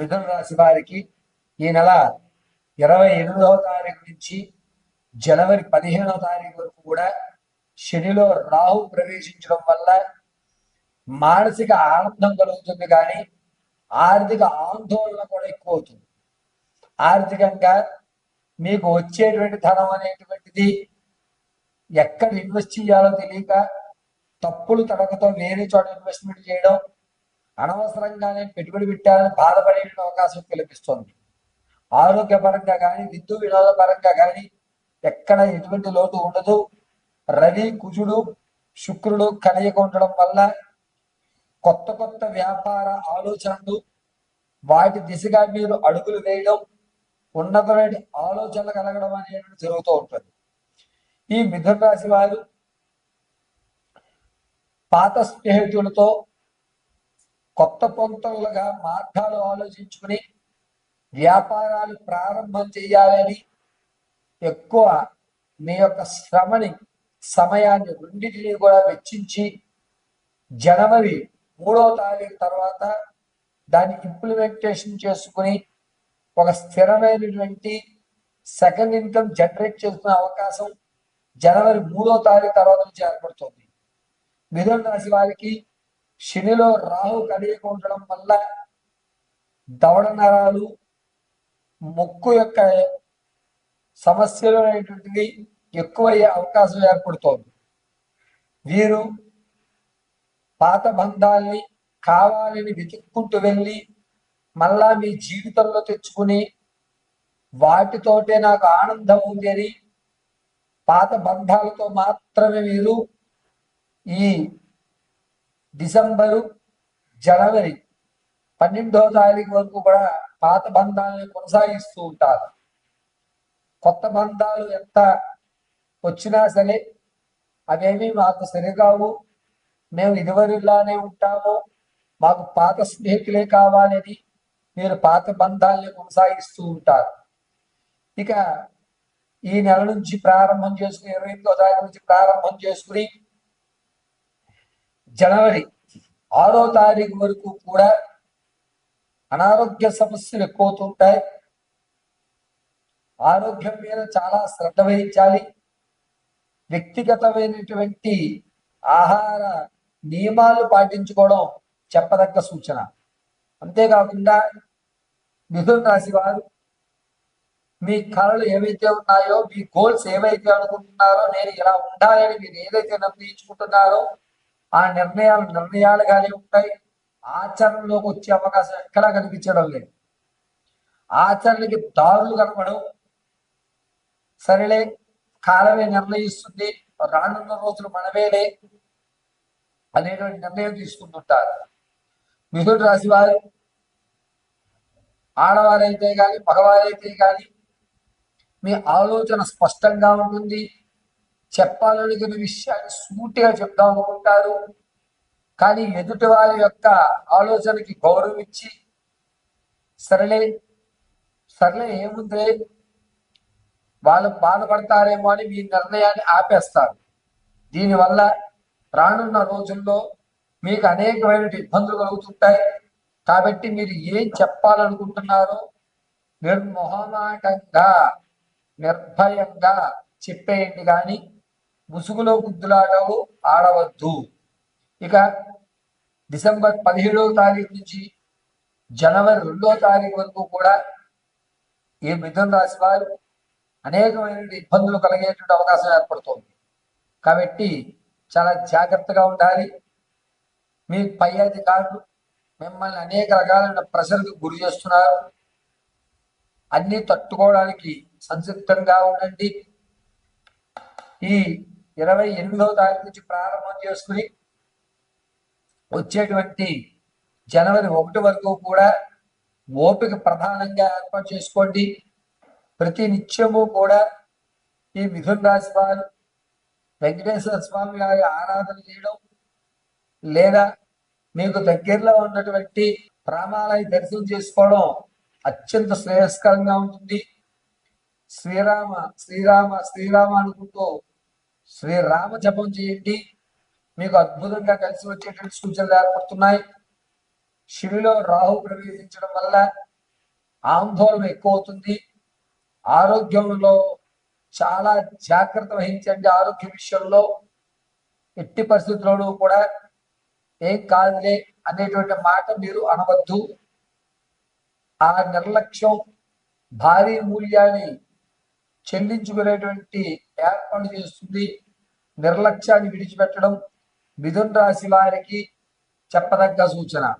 మిథున రాశి వారికి ఈ నెల ఇరవై ఎనిమిదవ తారీఖు నుంచి జనవరి పదిహేనవ తారీఖు వరకు కూడా శనిలో రాహు ప్రవేశించడం వల్ల మానసిక ఆనందం కలుగుతుంది కానీ ఆర్థిక ఆందోళన కూడా ఎక్కువ అవుతుంది. ఆర్థికంగా మీకు వచ్చేటువంటి ధనం అనేటువంటిది ఎక్కడ ఇన్వెస్ట్ చేయాలో తెలియక తప్పులు తడకతో వేరే చోట ఇన్వెస్ట్మెంట్ చేయడం అనవసరంగానే పెట్టుబడి పెట్టాలని బాధపడే అవకాశం కల్పిస్తుంది. ఆరోగ్యపరంగా కానీ విద్యు వినోద పరంగా కానీ ఎక్కడ ఎటువంటి లోటు ఉండదు. రవి కుజుడు శుక్రుడు కలయిక ఉండడం వల్ల కొత్త కొత్త వ్యాపార ఆలోచనలు వాటి దిశగా మీరు అడుగులు వేయడం ఉన్నతమైన ఆలోచనలు కలగడం అనేది జరుగుతూ ఉంటుంది. ఈ మిథున రాశి వారు పాత స్నేహితులతో కొత్త పొంతలుగా మార్గాలు ఆలోచించుకుని వ్యాపారాలు ప్రారంభం చేయాలని ఎక్కువ మీ యొక్క శ్రమని సమయాన్ని రెండింటినీ కూడా వెచ్చించి జనవరి మూడవ తారీఖు తర్వాత దాన్ని ఇంప్లిమెంటేషన్ చేసుకుని ఒక స్థిరమైనటువంటి సెకండ్ ఇన్కమ్ జనరేట్ చేసుకునే అవకాశం జనవరి మూడో తారీఖు తర్వాత నుంచి ఏర్పడుతుంది. మిథున రాశి వారికి శనిలో రాహు కలిగి ఉండడం వల్ల దవడ నరాలు ముక్కు యొక్క సమస్యలు అనేటువంటివి ఎక్కువయ్యే అవకాశం ఏర్పడుతోంది. వీరు పాత బంధాల్ని కావాలని వెతుక్కుంటూ వెళ్ళి మళ్ళా మీ జీవితంలో తెచ్చుకుని వాటితోటే నాకు ఆనందం ఉంది అని పాత బంధాలతో మాత్రమే మీరు ఈ డిసెంబరు జనవరి పన్నెండో తారీఖు వరకు కూడా పాత బంధాలను కొనసాగిస్తూ ఉంటారు. కొత్త బంధాలు ఎంత వచ్చినా సరే అవేమి మాకు సరికావు. మేము ఇదివరిలానే ఉంటాము. మాకు పాత స్నేహితులే కావాలని మీరు పాత బంధాలని కొనసాగిస్తూ ఉంటారు. ఇక ఈ నెల నుంచి ప్రారంభం చేసుకుని ఇరవై ఎనిమిదో తారీఖు నుంచి ప్రారంభం చేసుకుని జనవరి ఆరో తారీఖు వరకు కూడా అనారోగ్య సమస్యలు ఎక్కువవుతుంటాయి. ఆరోగ్యం మీద చాలా శ్రద్ధ వహించాలి. వ్యక్తిగతమైనటువంటి ఆహార నియమాలు పాటించుకోవడం చెప్పదగ్గ సూచన. అంతేకాకుండా మిథున రాశి వారు మీ కళలు ఏవైతే ఉన్నాయో మీ గోల్స్ ఏవైతే అనుకుంటున్నారో నేను ఇలా ఉండాలని మీరు ఏదైతే నిర్ణయించుకుంటున్నారో ఆ నిర్ణయాలు నిర్ణయాలుగానే ఉంటాయి. ఆచరణలోకి వచ్చే అవకాశం ఎక్కడా కనిపించడం లేదు. ఆచరణకి దారులు కనపడం సరేలే కాలమే నిర్ణయిస్తుంది. రానున్న రోజులు మనమేలే అనేటువంటి నిర్ణయం తీసుకుంటుంటారు. మిథున రాశి వారు ఆడవారైతే కానీ మగవారైతే కానీ మీ ఆలోచన స్పష్టంగా ఉంటుంది. చెప్పాలనుకున్న విషయాన్ని సూటిగా చెప్దాం అనుకుంటారు. కానీ ఎదుటి వారి యొక్క ఆలోచనకి గౌరవం ఇచ్చి సరేలే సరేలే ఏముంది వాళ్ళు బాధపడతారేమో అని మీ నిర్ణయాన్ని ఆపేస్తారు. దీనివల్ల రానున్న రోజుల్లో మీకు అనేకమైన ఇబ్బందులు కలుగుతుంటాయి. కాబట్టి మీరు ఏం చెప్పాలనుకుంటున్నారో నిర్మోహమాటంగా నిర్భయంగా చెప్పేయండి. కానీ ముసుగులో గుద్దులాటలు ఆడవద్దు. ఇక డిసెంబర్ పదిహేడవ తారీఖు నుంచి జనవరి రెండవ తారీఖు వరకు కూడా ఈ మిథున రాశి వారు అనేకమైన ఇబ్బందులు కలిగేటువంటి అవకాశం ఏర్పడుతుంది. కాబట్టి చాలా జాగ్రత్తగా ఉండాలి. మీ పై అధికారులు మిమ్మల్ని అనేక రకాలైన ప్రెషర్కి గురి చేస్తున్నారు. అన్నీ తట్టుకోవడానికి సంసిద్ధంగా ఉండండి. ఈ ఇరవై ఎనిమిదవ తారీఖు నుంచి ప్రారంభం చేసుకుని వచ్చేటువంటి జనవరి ఒకటి వరకు కూడా ఓపిక ప్రధానంగా ఏర్పాటు చేసుకోండి. ప్రతి నిత్యము కూడా ఈ మిథున్ రాశి వారు వెంకటేశ్వర స్వామి గారి ఆరాధన చేయడం లేదా మీకు దగ్గరలో ఉన్నటువంటి ప్రాణాలయ దర్శనం చేసుకోవడం అత్యంత శ్రేయస్కరంగా ఉంటుంది. శ్రీరామ శ్రీరామ శ్రీరామ అనుకుంటూ శ్రీరామ జపం చేయండి. మీకు అద్భుతంగా కలిసి వచ్చేటువంటి సూచనలు ఏర్పడుతున్నాయి. శివిలో రాహు ప్రవేశించడం వల్ల ఆందోళన ఎక్కువ అవుతుంది. ఆరోగ్యంలో చాలా జాగ్రత్త వహించండి ఆరోగ్య విషయంలో. ఎట్టి పరిస్థితుల్లోనూ కూడా ఏం కాదులే అనేటువంటి మాట మీరు అనవద్దు. ఆ నిర్లక్ష్యం భారీ మూల్యాన్ని చెల్లించుకునేటువంటి ఏర్పాటు చేస్తుంది. నిర్లక్ష్యాన్ని విడిచిపెట్టడం మిథున్ రాశి వారికి చెప్పదగ్గ సూచన.